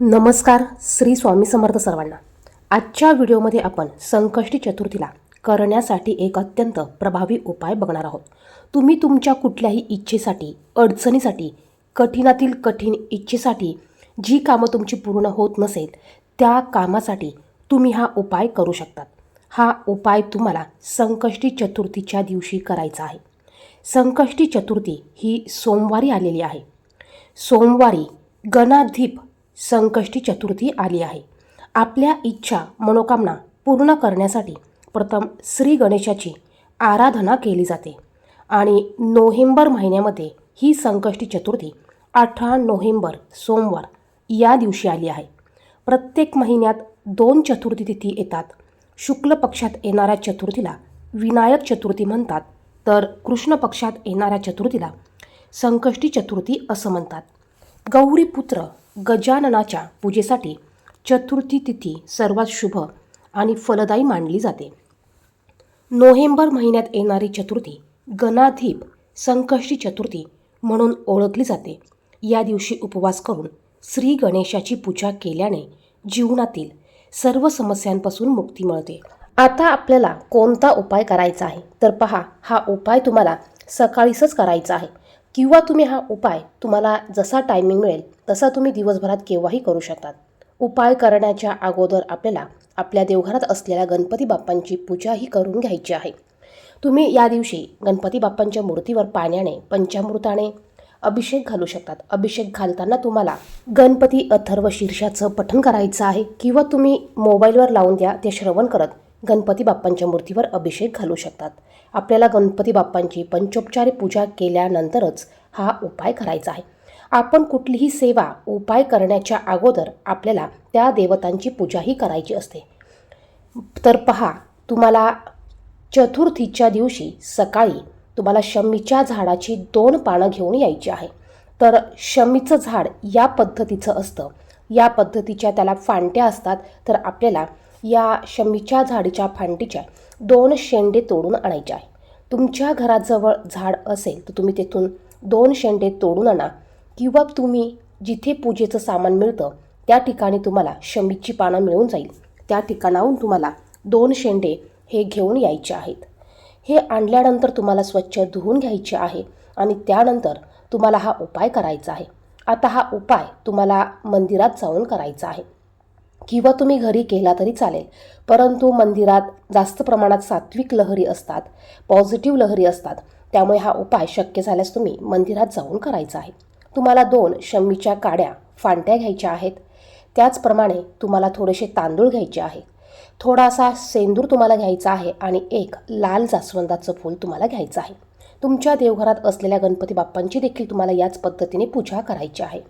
नमस्कार श्री स्वामी समर्थ सर्वांना. आजच्या व्हिडिओमध्ये आपण संकष्टी चतुर्थीला करण्यासाठी एक अत्यंत प्रभावी उपाय बघणार आहोत. तुम्ही तुमच्या कुठल्याही इच्छेसाठी अडचणीसाठी कठीणातील कठीण इच्छेसाठी जी कामं तुमची पूर्ण होत नसेल त्या कामासाठी तुम्ही हा उपाय करू शकतात. हा उपाय तुम्हाला संकष्टी चतुर्थीच्या दिवशी करायचा आहे. संकष्टी चतुर्थी ही सोमवारी आलेली आहे. सोमवारी गणाधीप संकष्टी चतुर्थी आली आहे. आपल्या इच्छा मनोकामना पूर्ण करण्यासाठी प्रथम श्री गणेशाची आराधना केली जाते आणि नोव्हेंबर महिन्यामध्ये ही संकष्टी चतुर्थी अठरा नोव्हेंबर सोमवार या दिवशी आली आहे. प्रत्येक महिन्यात दोन चतुर्थी तिथी येतात. शुक्ल पक्षात येणाऱ्या चतुर्थीला विनायक चतुर्थी म्हणतात. तर कृष्ण पक्षात येणाऱ्या चतुर्थीला संकष्टी चतुर्थी असं म्हणतात. गौरीपुत्र गजाननाच्या पूजेसाठी चतुर्थी तिथी सर्वात शुभ आणि फलदायी मानली जाते. नोव्हेंबर महिन्यात येणारी चतुर्थी गणाधीप संकष्टी चतुर्थी म्हणून ओळखली जाते. या दिवशी उपवास करून श्री गणेशाची पूजा केल्याने जीवनातील सर्व समस्यांपासून मुक्ती मिळते. आता आपल्याला कोणता उपाय करायचा आहे? तर पहा हा उपाय तुम्हाला सकाळीच करायचा आहे. किंवा तुम्ही हा उपाय तुम्हाला जसा टायमिंग मिळेल तसा तुम्ही दिवसभरात केव्हाही करू शकतात. उपाय करण्याच्या अगोदर आपल्याला आपल्या देवघरात असलेल्या गणपती बाप्पांची पूजाही करून घ्यायची आहे. तुम्ही या दिवशी गणपती बाप्पांच्या मूर्तीवर पाण्याने पंचामृताने अभिषेक घालू शकतात. अभिषेक घालताना तुम्हाला गणपती अथर्व शीर्षाचं पठण करायचं आहे किंवा तुम्ही मोबाईलवर लावून द्या ते श्रवण करत गणपती बाप्पांच्या मूर्तीवर अभिषेक घालू शकतात. आपल्याला गणपती बाप्पांची पंचोपचारी पूजा केल्यानंतरच हा उपाय करायचा आहे. आपण कुठलीही सेवा उपाय करण्याच्या अगोदर आपल्याला त्या देवतांची पूजाही करायची असते. तर पहा तुम्हाला चतुर्थीच्या दिवशी सकाळी तुम्हाला शमीच्या झाडाची दोन पानं घेऊन यायची आहे. तर शमीचं झाड या पद्धतीचं असतं. या पद्धतीच्या त्याला फांट्या असतात. तर आपल्याला या शमीच्या झाडीच्या फांडीच्या दोन शेंडे तोडून आणायचे आहे. तुमच्या घराजवळ झाड असेल तर तुम्ही तेथून दोन शेंडे तोडून आणा. किंवा तुम्ही जिथे पूजेचं सामान मिळतं त्या ठिकाणी तुम्हाला शमीची पानं मिळून जाईल. त्या ठिकाणाहून तुम्हाला दोन शेंडे हे घेऊन यायचे आहेत. हे आणल्यानंतर तुम्हाला स्वच्छ धुवून घ्यायचे आहे आणि त्यानंतर तुम्हाला हा उपाय करायचा आहे. आता हा उपाय तुम्हाला मंदिरात जाऊन करायचा आहे. किंवा तुम्ही घरी केला तरी चालेल. परंतु मंदिरात जास्त प्रमाणात सात्विक लहरी असतात पॉझिटिव्ह लहरी असतात. त्यामुळे हा उपाय शक्य झाल्यास तुम्ही मंदिरात जाऊन करायचा आहे. तुम्हाला दोन शमीच्या काड्या फांट्या घ्यायच्या आहेत. त्याचप्रमाणे तुम्हाला थोडेसे तांदूळ घ्यायचे आहे थोडासा सेंदूर तुम्हाला घ्यायचा आहे आणि एक लाल जास्वंदाचं फूल तुम्हाला घ्यायचं आहे. तुमच्या देवघरात असलेल्या गणपती बाप्पांची देखील तुम्हाला याच पद्धतीने पूजा करायची आहे.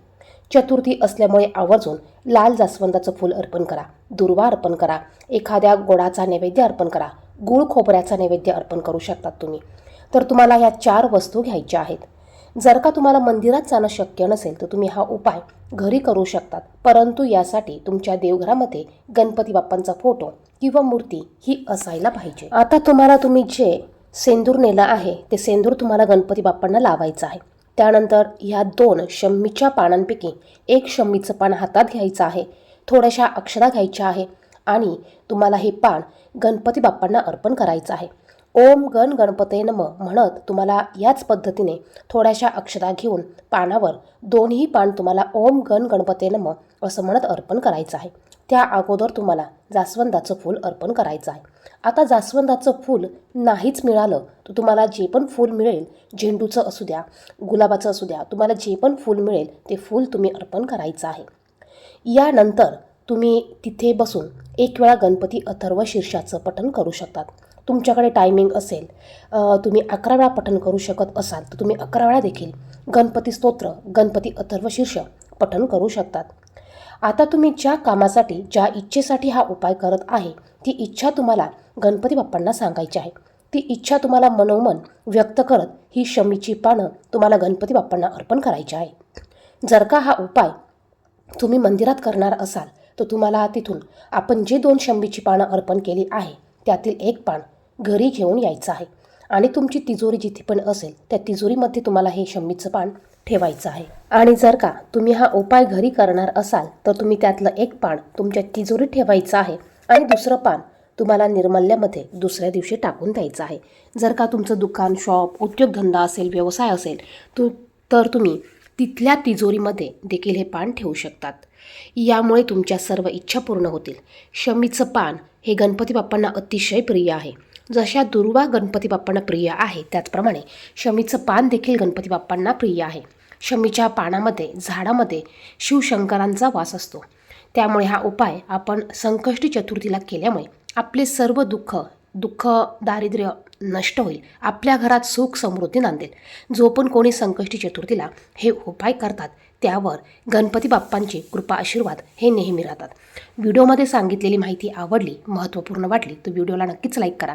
चतुर्थी असल्यामुळे आवर्जून लाल जास्वंदाचं फूल अर्पण करा दुर्वा अर्पण करा एखाद्या गोडाचा नैवेद्य अर्पण करा गुळ खोबऱ्याचा नैवेद्य अर्पण करू शकतात तुम्ही. तर तुम्हाला ह्या चार वस्तू घ्यायच्या आहेत. जर का तुम्हाला मंदिरात जाणं शक्य नसेल तर तुम्ही हा उपाय घरी करू शकतात. परंतु यासाठी तुमच्या देवघरामध्ये गणपती बाप्पांचा फोटो किंवा मूर्ती ही असायला पाहिजे. आता तुम्हाला तुम्ही जे सेंदूर नेलं आहे ते सेंदूर तुम्हाला गणपती बाप्पांना लावायचं आहे. त्यानंतर ह्या दोन शम्मीच्या पानांपैकी एक शम्मीचं पान हातात घ्यायचं आहे थोड्याशा अक्षरा घ्यायच्या आहे आणि तुम्हाला हे पान गणपती बाप्पांना अर्पण करायचं आहे. ओम गण गणपते नम म्हणत तुम्हाला याच पद्धतीने थोड्याशा अक्षता घेऊन पानावर दोन्ही पान तुम्हाला ओम गण गणपते नम असं म्हणत अर्पण करायचं आहे. त्या अगोदर तुम्हाला जास्वंदाचं फूल अर्पण करायचं आहे. आता जास्वंदाचं फूल नाहीच मिळालं तर तुम्हाला जे पण फूल मिळेल झेंडूचं असू द्या गुलाबाचं असू द्या तुम्हाला जे पण फूल मिळेल ते फूल तुम्ही अर्पण करायचं आहे. यानंतर तुम्ही तिथे बसून एक वेळा गणपती अथर्व शीर्षाचं पठण करू शकतात. तुमच्याकडे टायमिंग असेल तुम्ही अकरा वेळा पठण करू शकत असाल तर तुम्ही अकरा वेळा देखील गणपती स्तोत्र गणपती अथर्व शीर्ष पठण करू शकतात. आता तुम्ही ज्या कामासाठी ज्या इच्छेसाठी हा उपाय करत आहे ती इच्छा तुम्हाला गणपती बाप्पांना सांगायची आहे. ती इच्छा तुम्हाला मनोमन व्यक्त करत ही शमीची पानं तुम्हाला गणपती बाप्पांना अर्पण करायची आहे. जर का हा उपाय तुम्ही मंदिरात करणार असाल तर तुम्हाला तिथून आपण जे दोन शंभीची पानं अर्पण केली आहे त्यातील एक पान घरी घेऊन यायचं आहे. आणि तुमची तिजोरी जिथे पण असेल त्या तिजोरीमध्ये तुम्हाला हे शमीचं पान ठेवायचं आहे. आणि जर का तुम्ही हा उपाय घरी करणार असाल तर तुम्ही त्यातलं एक पान तुमच्या तिजोरीत ठेवायचं आहे. आणि दुसरं पान तुम्हाला निर्मल्यामध्ये दुसऱ्या दिवशी टाकून द्यायचं आहे. जर का तुमचं दुकान शॉप उद्योगधंदा असेल व्यवसाय असेल तू तर तुम्ही तिथल्या तिजोरीमध्ये देखील हे पान ठेवू शकतात. यामुळे तुमच्या सर्व इच्छा पूर्ण होतील. शमीचं पान हे गणपती बाप्पांना अतिशय प्रिय आहे. जशा दुर्वा गणपती बाप्पांना प्रिय आहे त्याचप्रमाणे शमीचं पान देखील गणपती बाप्पांना प्रिय आहे. शमीच्या पानामध्ये झाडामध्ये शिवशंकरांचा वास असतो. त्यामुळे हा उपाय आपण संकष्टी चतुर्थीला केल्यामुळे आपले सर्व दुःख दुःख दारिद्र्य नष्ट होईल. आपल्या घरात सुख समृद्धी नांदेल. जो पण कोणी संकष्टी चतुर्थीला हे उपाय करतात त्यावर गणपती बाप्पांची कृपा आशीर्वाद हे नेहमी राहतात. व्हिडिओमध्ये सांगितलेली माहिती आवडली महत्त्वपूर्ण वाटली तर व्हिडिओला नक्कीच लाईक करा.